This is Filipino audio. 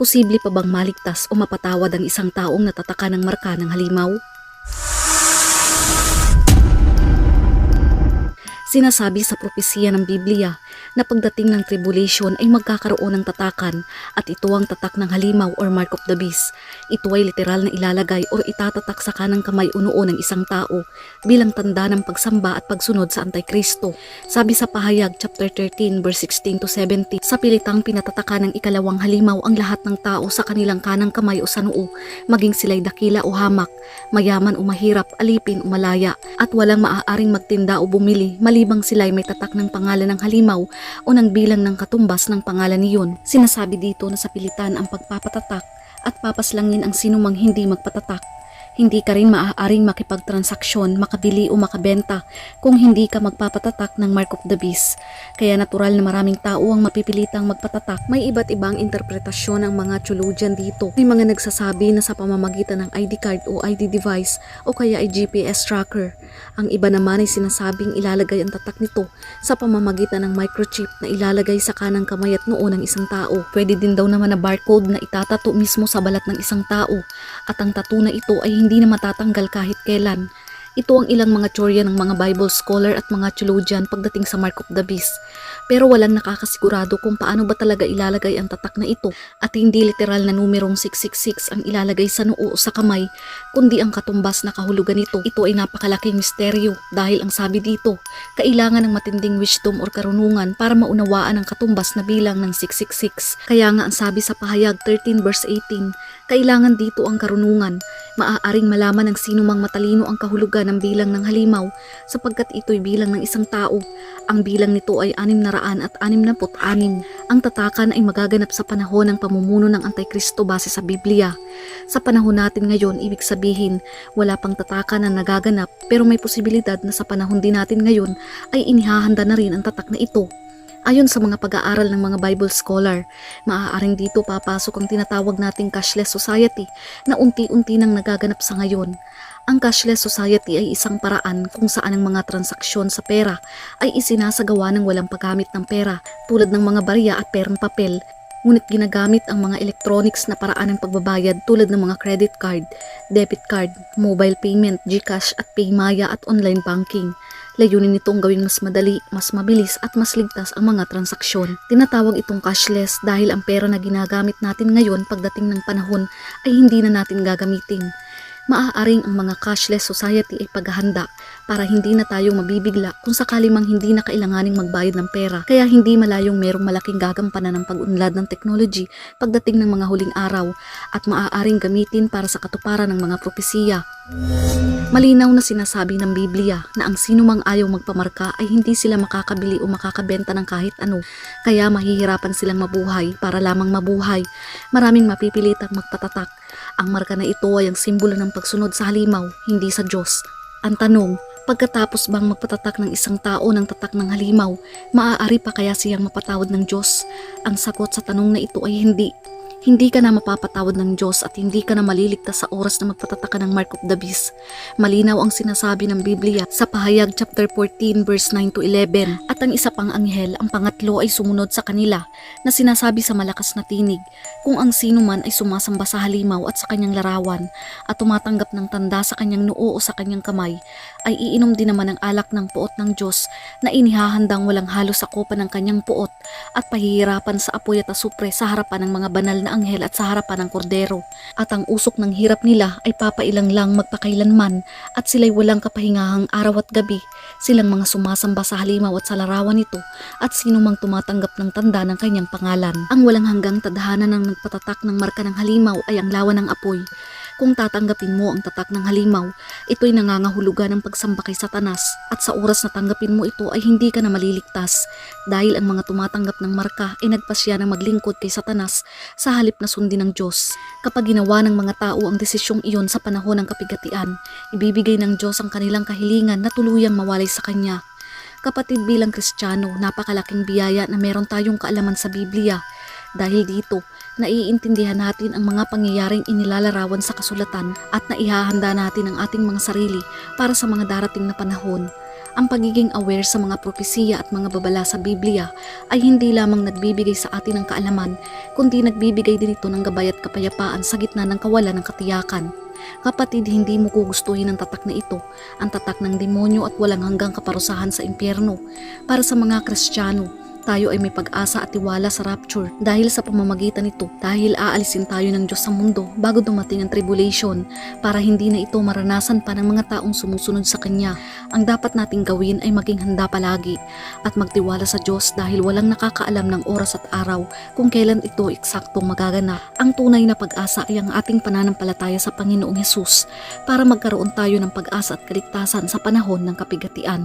Posible pa bang maligtas o mapatawad ang isang taong natataka ng marka ng halimaw? Sinasabi sa propesiya ng Biblia na pagdating ng tribulation ay magkakaroon ng tatakan at ito ang tatak ng halimaw or mark of the beast. Ito ay literal na ilalagay or itatatak sa kanang kamay o noo ng isang tao bilang tanda ng pagsamba at pagsunod sa Antikristo. Sabi sa pahayag chapter 13 verse 16 to 17, sa pilitang pinatataka ng ikalawang halimaw ang lahat ng tao sa kanilang kanang kamay o sa noo, maging sila'y dakila o hamak, mayaman o mahirap, alipin o malaya, at walang maaaring magtinda o bumili malibang sila'y may tatak ng pangalan ng halimaw o ng bilang ng katumbas ng pangalan niyon. Sinasabi dito na sa pilitan ang pagpapatatak at papaslangin ang sinumang hindi magpatatak. Hindi ka rin maaaring makipagtransaksyon, makabili o makabenta kung hindi ka magpapatatak ng Mark of the Beast. Kaya natural na maraming tao ang mapipilitang magpatatak. May iba't ibang interpretasyon ang mga theologian dito. May mga nagsasabi na sa pamamagitan ng ID card o ID device o kaya ay GPS tracker. Ang iba naman ay sinasabing ilalagay ang tatak nito sa pamamagitan ng microchip na ilalagay sa kanang kamay at noo ng isang tao. Pwede din daw naman na barcode na itatato mismo sa balat ng isang tao at ang tattoo na ito ay hindi na matatanggal kahit kailan. Ito ang ilang mga teorya ng mga Bible scholar at mga theologian pagdating sa Mark of the Beast. Pero walang nakakasigurado kung paano ba talaga ilalagay ang tatak na ito at hindi literal na numerong 666 ang ilalagay sa noo o sa kamay, kundi ang katumbas na kahulugan nito. Ito ay napakalaking misteryo dahil ang sabi dito, kailangan ng matinding wisdom or karunungan para maunawaan ang katumbas na bilang ng 666. Kaya nga ang sabi sa pahayag 13 verse 18, kailangan dito ang karunungan. Maaaring malaman ng sino mang matalino ang kahulugan ng bilang ng halimaw sapagkat ito'y bilang ng isang tao. Ang bilang nito ay 666. Ang tatakan ay magaganap sa panahon ng pamumuno ng Antikristo base sa Biblia. Sa panahon natin ngayon, ibig sabihin, wala pang tatakan na nagaganap pero may posibilidad na sa panahon din natin ngayon ay inihahanda na rin ang tatak na ito. Ayon sa mga pag-aaral ng mga Bible scholar, maaaring dito papasok ang tinatawag nating cashless society na unti-unti nang nagaganap sa ngayon. Ang cashless society ay isang paraan kung saan ang mga transaksyon sa pera ay isinasagawa ng walang paggamit ng pera tulad ng mga barya at perang papel ngunit ginagamit ang mga electronics na paraan ng pagbabayad tulad ng mga credit card, debit card, mobile payment, GCash at Paymaya at online banking. Layunin nitong gawing mas madali, mas mabilis at mas ligtas ang mga transaksyon. Tinatawag itong cashless dahil ang pera na ginagamit natin ngayon pagdating ng panahon ay hindi na natin gagamitin. Maaaring ang mga cashless society ay paghahanda para hindi na tayo mabibigla kung sakali mang hindi na kailanganing magbayad ng pera. Kaya hindi malayong merong malaking gagampanan ng pag-unlad ng technology pagdating ng mga huling araw at maaaring gamitin para sa katuparan ng mga propesiya. Malinaw na sinasabi ng Biblia na ang sino mang ayaw magpamarka ay hindi sila makakabili o makakabenta ng kahit ano, kaya mahihirapan silang mabuhay para lamang mabuhay. Maraming mapipilitang magpatatak. Ang marka na ito ay ang simbolo ng pagsunod sa halimaw, hindi sa Diyos. Ang tanong, pagkatapos bang magpatatak ng isang tao ng tatak ng halimaw, maaari pa kaya siyang mapatawad ng Diyos? Ang sagot sa tanong na ito ay hindi. Hindi ka na mapapatawad ng Diyos at hindi ka na maliligtas sa oras na magpatataka ng Mark of the Beast. Malinaw ang sinasabi ng Biblia sa pahayag chapter 14 verse 9 to 11 at ang isa pang anghel, ang pangatlo ay sumunod sa kanila na sinasabi sa malakas na tinig kung ang sino man ay sumasamba sa halimaw at sa kanyang larawan at tumatanggap ng tanda sa kanyang noo o sa kanyang kamay ay iinom din naman ng alak ng puot ng Diyos na inihahandang walang halos sa kopa ng kanyang puot at pahihirapan sa apoy at asupre sa harapan ng mga banal na anghel at sa harapan ng kordero. At ang usok ng hirap nila ay papailang lang magpakailanman at sila'y walang kapahingahang araw at gabi. Silang mga sumasamba sa halimaw at sa larawan nito at sino mang tumatanggap ng tanda ng kanyang pangalan. Ang walang hanggang tadhana ng nagpatatak ng marka ng halimaw ay ang lawa ng apoy. Kung tatanggapin mo ang tatak ng halimaw, ito'y nangangahulugan ng pagsamba kay satanas at sa oras na tanggapin mo ito ay hindi ka na maliligtas dahil ang mga tumatanggap ng marka ay nagpasya na maglingkod kay satanas sa halip na sundin ng Diyos. Kapag ginawa ng mga tao ang desisyong iyon sa panahon ng kapigatian, ibibigay ng Diyos ang kanilang kahilingan na tuluyang mawalay sa Kanya. Kapatid bilang Kristiyano, napakalaking biyaya na meron tayong kaalaman sa Biblia. Dahil dito, naiintindihan natin ang mga pangyayaring inilalarawan sa kasulatan at naihahanda natin ang ating mga sarili para sa mga darating na panahon. Ang pagiging aware sa mga propesiya at mga babala sa Biblia ay hindi lamang nagbibigay sa atin ng kaalaman, kundi nagbibigay din ito ng gabay at kapayapaan sa gitna ng kawalan ng katiyakan. Kapatid, hindi mo gugustuhin ang tatak na ito, ang tatak ng demonyo at walang hanggang kaparusahan sa impyerno. Para sa mga Kristiyano, tayo ay may pag-asa at tiwala sa rapture dahil sa pamamagitan nito dahil aalisin tayo ng Diyos sa mundo bago dumating ang tribulation para hindi na ito maranasan pa ng mga taong sumusunod sa Kanya. Ang dapat nating gawin ay maging handa palagi at magtiwala sa Diyos dahil walang nakakaalam ng oras at araw kung kailan ito eksaktong magaganap. Ang tunay na pag-asa ay ang ating pananampalataya sa Panginoong Hesus para magkaroon tayo ng pag-asa at kaligtasan sa panahon ng kapigatian.